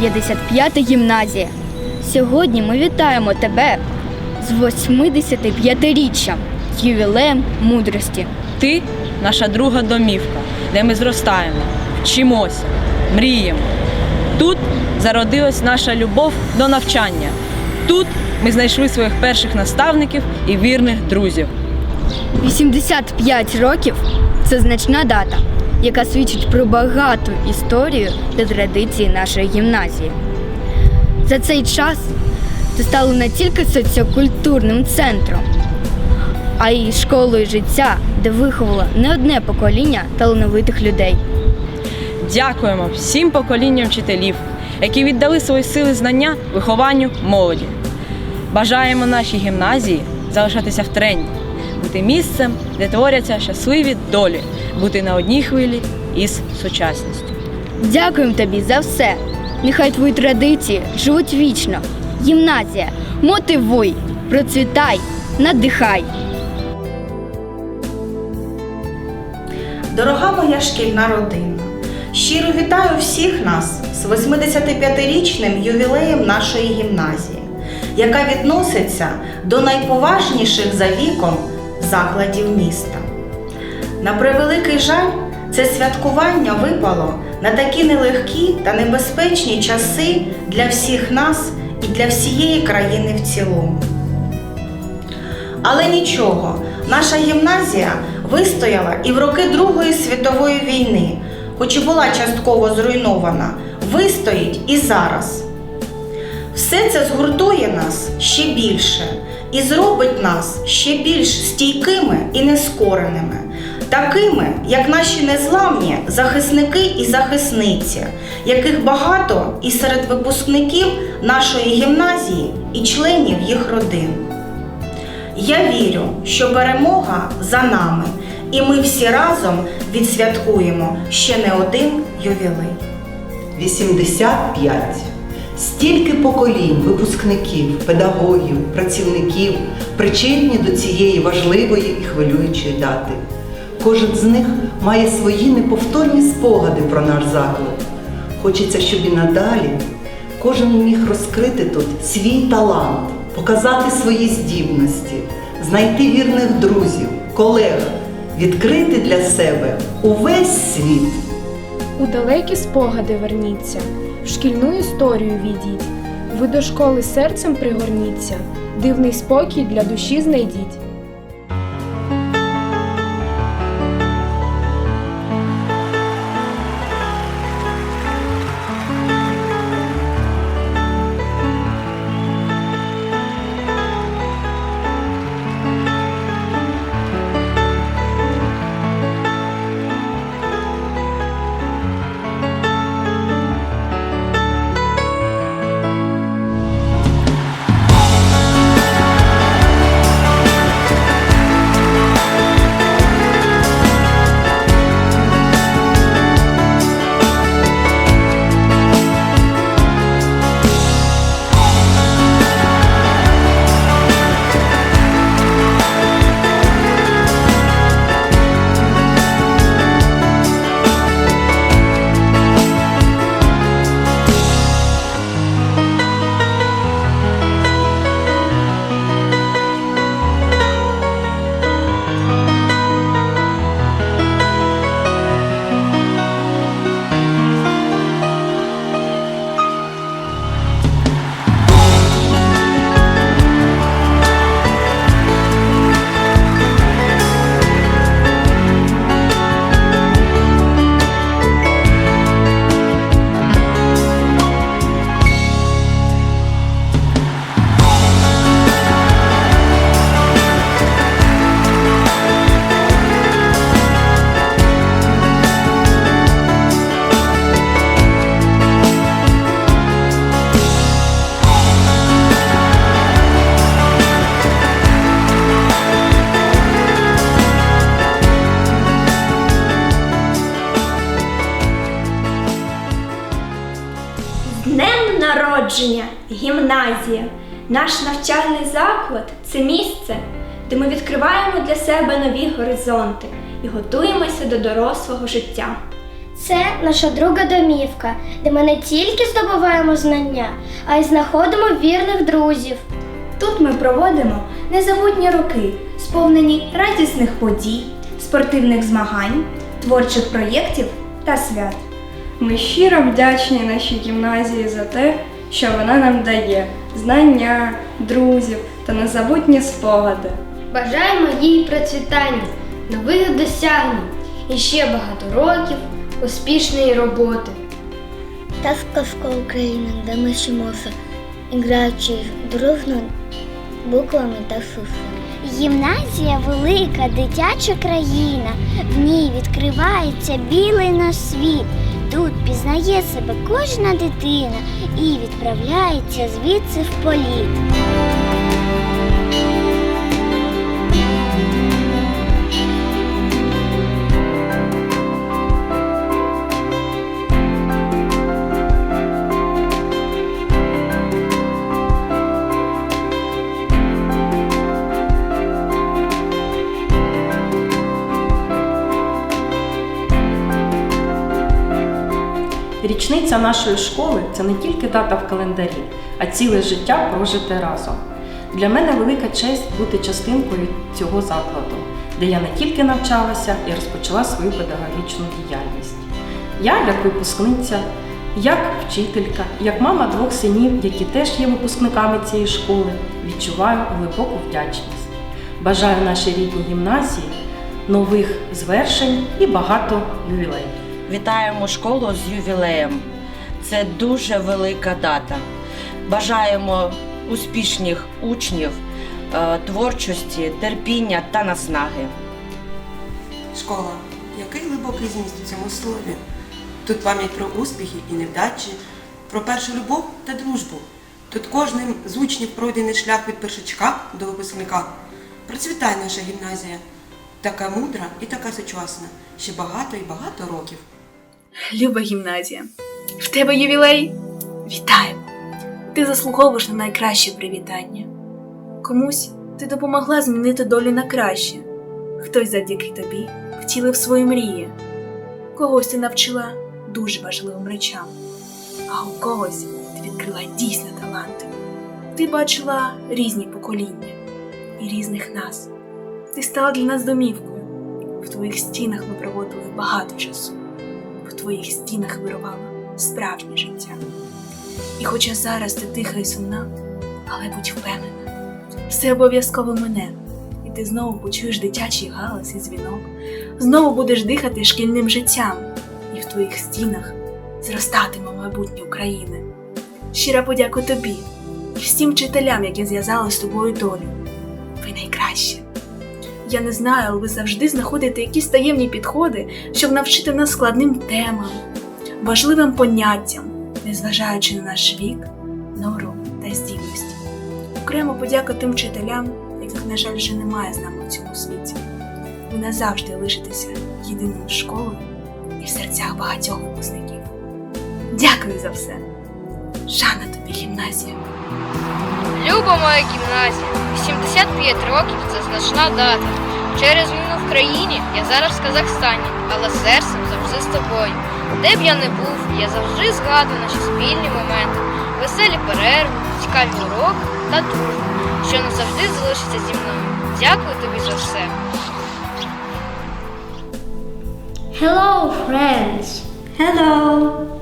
55 гімназія. Сьогодні ми вітаємо тебе з 85-річчям, з ювілеєм мудрості. Ти наша друга домівка, де ми зростаємо, вчимося, мріємо. Тут зародилась наша любов до навчання. Тут ми знайшли своїх перших наставників і вірних друзів. 85 років це значна дата, яка свідчить про багату історію та традиції нашої гімназії. За цей час це стало не тільки соціокультурним центром, а й школою життя, де виховало не одне покоління талановитих людей. Дякуємо всім поколінням вчителів, які віддали свої сили знання вихованню молоді. Бажаємо нашій гімназії залишатися в тренді, бути місцем, де творяться щасливі долі, бути на одній хвилі із сучасністю. Дякуємо тобі за все. Нехай твої традиції живуть вічно. Гімназія, мотивуй, процвітай, надихай. Дорога моя шкільна родина, щиро вітаю всіх нас з 85-річним ювілеєм нашої гімназії, яка відноситься до найповажніших за віком закладів міста. На превеликий жаль, це святкування випало на такі нелегкі та небезпечні часи для всіх нас і для всієї країни в цілому. Але нічого, наша гімназія вистояла і в роки Другої світової війни, хоч і була частково зруйнована, вистоїть і зараз. Все це згуртує нас ще більше і зробить нас ще більш стійкими і нескореними, такими, як наші незламні захисники і захисниці, яких багато і серед випускників нашої гімназії і членів їх родин. Я вірю, що перемога за нами, і ми всі разом відсвяткуємо ще не один ювілей. 85. Стільки поколінь випускників, педагогів, працівників причетні до цієї важливої і хвилюючої дати. Кожен з них має свої неповторні спогади про наш заклад. Хочеться, щоб і надалі кожен міг розкрити тут свій талант, показати свої здібності, знайти вірних друзів, колег, відкрити для себе увесь світ. У далекі спогади верніться, в шкільну історію відіть. Ви до школи серцем пригорніться, дивний спокій для душі знайдіть. Народження, гімназія, наш навчальний заклад це місце, де ми відкриваємо для себе нові горизонти і готуємося до дорослого життя. Це наша друга домівка, де ми не тільки здобуваємо знання, а й знаходимо вірних друзів. Тут ми проводимо незабутні роки, сповнені радісних подій, спортивних змагань, творчих проєктів та свят. Ми щиро вдячні нашій гімназії за те, що вона нам дає знання, друзів та незабутні спогади. Бажаємо їй процвітання, нових досягнень і ще багато років успішної роботи. Та сказка України, де ми вчимося, граючи дружно буквами та цифрами. Гімназія велика дитяча країна. В ній відкривається білий наш світ. Тут пізнає себе кожна дитина і відправляється звідси в політ. Річниця нашої школи це не тільки дата в календарі, а ціле життя прожите разом. Для мене велика честь бути частинкою цього закладу, де я не тільки навчалася і розпочала свою педагогічну діяльність. Я, як випускниця, як вчителька, як мама двох синів, які теж є випускниками цієї школи, відчуваю глибоку вдячність. Бажаю нашій рідній гімназії нових звершень і багато ювілеїв. Вітаємо школу з ювілеєм. Це дуже велика дата. Бажаємо успішних учнів, е, творчості, терпіння та наснаги. Школа. Який глибокий зміст у цьому слові? Тут пам'ять про успіхи і невдачі, про першу любов та дружбу. Тут кожним з учнів пройдений шлях від першачка до випускника. Процвітай наша гімназія. Така мудра і така сучасна. Ще багато і багато років. Люба гімназія, в тебе ювілей? Вітаємо! Ти заслуговуєш на найкраще привітання. Комусь ти допомогла змінити долю на краще. Хтось завдяки тобі втілив свої мрії. Когось ти навчила дуже важливим речам, а у когось ти відкрила дійсно таланти. Ти бачила різні покоління і різних нас. Ти стала для нас домівкою. В твоїх стінах ми проводили багато часу твоїх стінах вирувало справжнє життя. І хоча зараз ти тиха і сумна, але будь впевнена, все обов'язково мене, і ти знову почуєш дитячий галас і дзвінок, знову будеш дихати шкільним життям, і в твоїх стінах зростатиме майбутнє України. Щира подяка тобі і всім вчителям, які зв'язали з тобою долю. Ви найкраще. Я не знаю, ви завжди знаходите якісь таємні підходи, щоб навчити нас складним темам, важливим поняттям, незважаючи на наш вік, нору та здібності. Окремо подяка тим вчителям, яких, на жаль, вже немає з нами в цьому світі. Ви назавжди лишитеся єдиною школою і в серцях багатьох випускників. Дякую за все! Шана тобі, гімназія! Люба моя гімназія, 85 років це значна дата. Через війну в країні я зараз в Казахстані, але серцем завжди з тобою. Де б я не був, я завжди згадую наші спільні моменти, веселі перерви, цікаві уроки та дружбу, що назавжди залишиться зі мною. Дякую тобі за все. Hello, friends. Hello.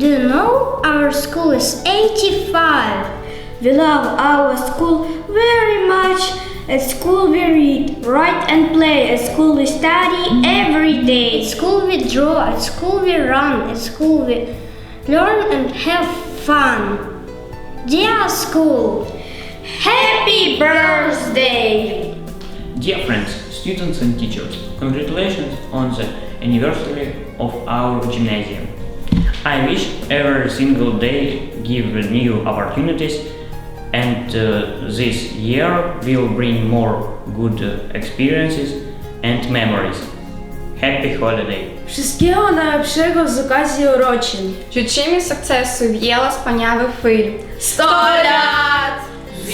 Do you know our school is 85? We love our school very much. At school we read, write and play. At school we study every day. At school we draw, at school we run, at school we learn and have fun. Dear school, Happy birthday! Dear friends, students and teachers, congratulations on the anniversary of our gymnasium. I wish every single day give new opportunities and uh, this year will bring more good uh, experiences and memories. Happy holiday! Wszystkiego najlepszego z okazji urodzin. Życzymy sukcesu wielu wspaniałych chwil. 100 lat! З